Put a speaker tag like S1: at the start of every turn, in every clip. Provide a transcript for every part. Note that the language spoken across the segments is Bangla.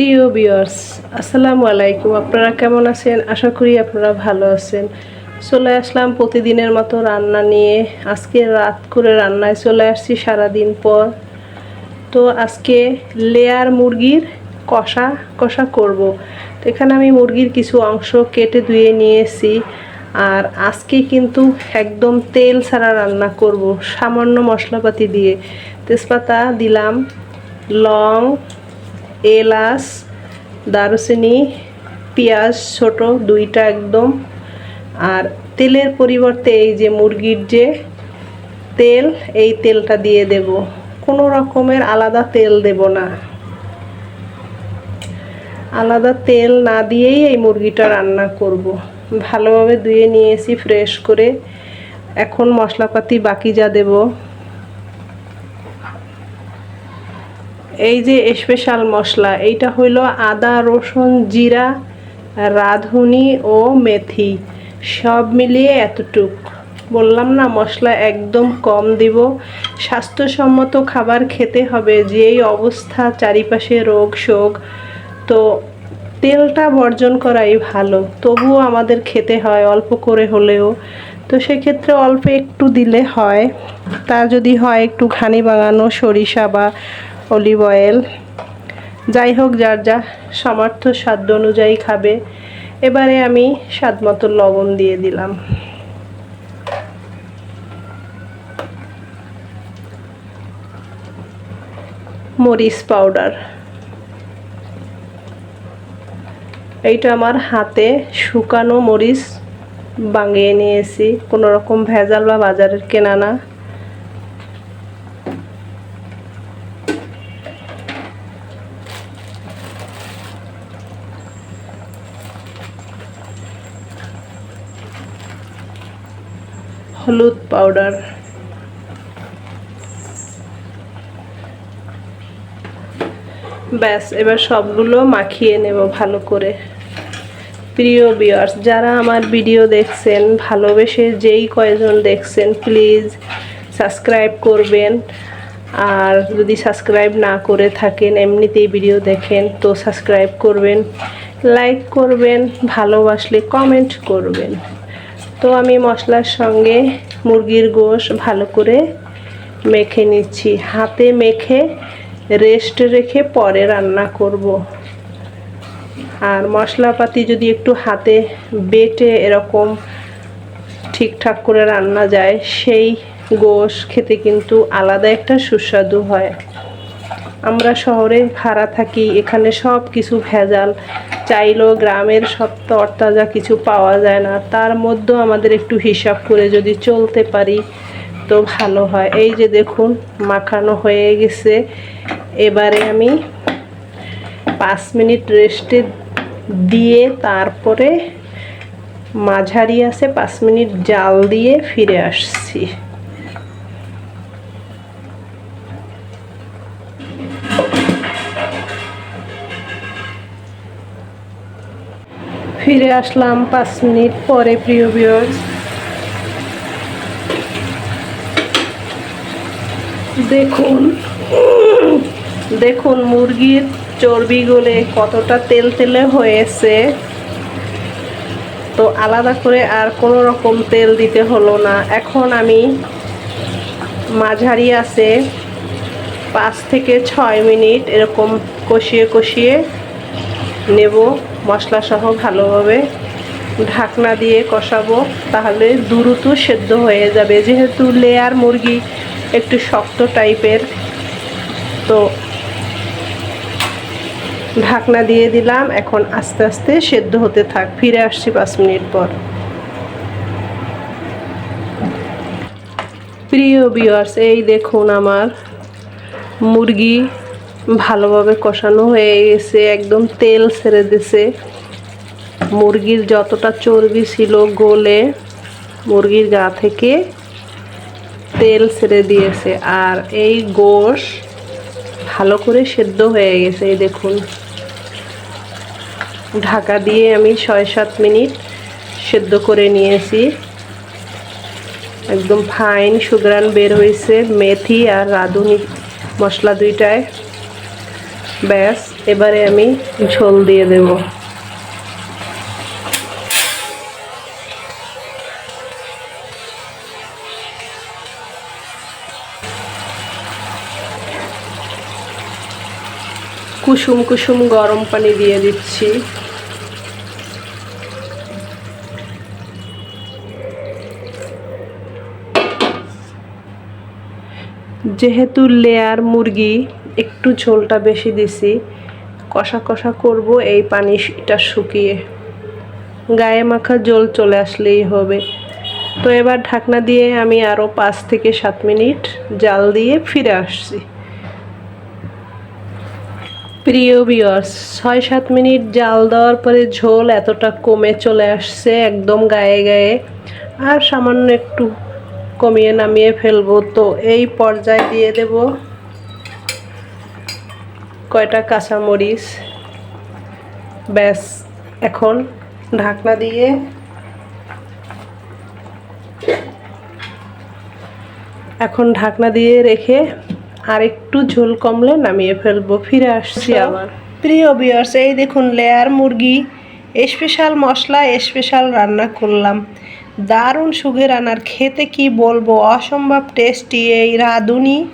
S1: প্রিয় বিয়ার্স আসসালামু আলাইকুম। আপনারা কেমন আছেন? আশা করি আপনারা ভালো আছেন। চলে আসলাম প্রতিদিনের মতো রান্না নিয়ে। আজকে রাত করে রান্নায় চলে আসছি সারাদিন পর। তো আজকে লেয়ার মুরগির কষা কষা করব। তো এখানে আমি মুরগির কিছু অংশ কেটে ধুয়ে নিয়েছি। আর আজকে কিন্তু একদম তেল ছাড়া রান্না করব, সামান্য মশলাপাতি দিয়ে। তেজপাতা দিলাম, লং এলাচ, দারুচিনি, পেঁয়াজ ছোট, দুইটা একদম। আর তেলের পরিবর্তে এই যে মুরগির যে তেল, এই তেলটা দিয়ে দেব। কোনো রকমের আলাদা তেল দেব না। আলাদা তেল না দিয়েই এই মুরগিটা রান্না করব। ভালোভাবে ধুয়ে নিয়েছি, ফ্রেশ করে। এখন মশলাপাতি বাকি যা দেব। এই যে স্পেশাল মশলা, এইটা হইল আদা, রসুন, জিরা, রাঁধুনি ও মেথি। সব মিলিয়ে এতটুক। বললাম না, মশলা একদম কম দিব। স্বাস্থ্যসম্মত খাবার খেতে হবে, যেই অবস্থা, চারিপাশে রোগ শোক। তো তেলটা বর্জন করাই ভালো। তবুও আমাদের খেতে হয় অল্প করে হলেও। তো সেক্ষেত্রে অল্প একটু দিলে হয়। তা যদি হয় একটু ঘানি বাঙানো সরিষা বা অলিভ অয়েল। যাই হোক, যার যা সামর্থ্য সাধ্য অনুযায়ী খাবে। এবারে আমি স্বাদ মতো লবণ দিয়ে দিলাম। মরিচ পাউডার। এইটা আমার হাতে শুকানো মরিচ বাঙিয়ে নিয়েছি। কোনো রকম ভেজাল বা বাজারের কেনা না। হলুদ পাউডার। ব্যাস, এবার সবগুলো মাখিয়ে নেব ভালো করে। প্রিয় বিয়ার্স যারা আমার ভিডিও দেখছেন, ভালোবেসে যেই কয়জন দেখছেন প্লিজ সাবস্ক্রাইব করবেন। আর যদি সাবস্ক্রাইব না করে থাকেন, এমনিতেই ভিডিও দেখেন, তো সাবস্ক্রাইব করবেন লাইক করবেন, ভালোবাসলে কমেন্ট করবেন। তো আমি মশলার সঙ্গে মুরগির গোশ ভালো করে মেখে নিচ্ছি। হাতে মেখে রেস্ট রেখে পরে রান্না করব। আর মশলাপাতি যদি একটু হাতে বেটে এরকম ঠিকঠাক করে রান্না যায়, সেই গোশ খেতে কিন্তু আলাদা একটা সুস্বাদু হয়। আমরা শহরে ভাড়া থাকি, এখানে সব কিছু ভেজাল। চাইলেও গ্রামের সব তরতাজা কিছু পাওয়া যায় না। তার মধ্যেও আমাদের একটু হিসাব করে যদি চলতে পারি, তো ভালো হয়। এই যে দেখুন, মাখানো হয়ে গেছে। এবারে আমি পাঁচ মিনিট রেস্টে দিয়ে তারপরে মাঝারি আছে, পাঁচ মিনিট জাল দিয়ে ফিরে আসছি। ফিরে আসলাম পাঁচ মিনিট পরে, প্রিয় বিয়র্স দেখুন দেখুন মুরগির চর্বি গলে কতটা তেল তেলে হয়েছে। তো আলাদা করে আর কোনো রকম তেল দিতে হলো না। এখন আমি মাঝারি আছে, পাঁচ থেকে ছয় মিনিট এরকম কষিয়ে কষিয়ে নেব, মশলা সহ ভালোভাবে ঢাকনা দিয়ে কষাবো, তাহলে দ্রুত সেদ্ধ হয়ে যাবে। যেহেতু লেয়ার মুরগি একটু শক্ত টাইপের, তো ঢাকনা দিয়ে দিলাম, এখন আস্তে আস্তে সেদ্ধ হতে থাক। ফিরে আসছি পাঁচ মিনিট পর। প্রিয় বিয়ার্স এই দেখুন আমার মুরগি। ভালোভাবে কষানো হয়ে গেছে, একদম তেল ছেড়ে দিছে। মুরগির যতটা চর্বি ছিল গোলে, মুরগির গা থেকে তেল ছেড়ে দিয়েছে। আর এই গোশ ভালো করে সেদ্ধ হয়ে গেছে, এই দেখুন। ঢাকা দিয়ে আমি ছয় সাত মিনিট সেদ্ধ করে নিয়েছি। একদম ফাইন সুগ্রান বের হয়েছে, মেথি আর রাঁধুনি মশলা দুইটায়। ব্যাস এবারে আমি ঝোল দিয়ে দেব। কুসুম কুসুম গরম পানি দিয়ে দিচ্ছি। যেহেতু লেয়ার মুরগি একটু ঝোলটা বেশি দিছি, কষা কষা করব, এই পানিটা শুকিয়ে। গায়ে মাখা জল চলে আসলেই হবে। তো এবার ঢাকনা দিয়ে আমি আরও পাঁচ থেকে সাত মিনিট জাল দিয়ে ফিরে আসছি। প্রিয় বিয়ার্স ছয় সাত মিনিট জাল দেওয়ার পরে ঝোল এতটা কমে চলে আসছে একদম গায়ে গায়ে। আর সামান্য একটু কমিয়ে নামিয়ে ফেলব। তো এই পর্যায়ে দিয়ে দেব। কয়টা কাঁচামরিচ? ব্যাস এখন ঢাকনা দিয়ে এখন ঢাকনা দিয়ে রেখে আর একটু ঝোল কমলে নামিয়ে ফেলব। ফিরে আসছি আবার। প্রিয় বিয়ার্স এই দেখুন লেয়ার মুরগি স্পেশাল মশলা স্পেশাল রান্না করলাম। দারুণ সুখের রান্নার খেতে কি বলব? অসম্ভব টেস্টি এই রাঁধুনি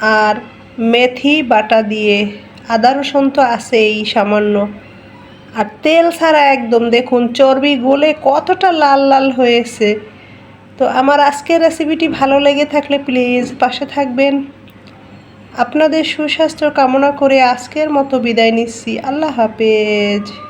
S1: আর মেথি বাটা দিয়ে। আদা রসুন তো আছেই সামান্য। আর তেল ছাড়া একদম দেখুন চর্বি গলে কতটা লাল লাল হয়েছে। তো আমার আজকের রেসিপিটি ভালো লেগে থাকলে প্লিজ পাশে থাকবেন। আপনাদের সুস্বাস্থ্য কামনা করে আজকের মতো বিদায় নিচ্ছি। আল্লাহ হাফেজ।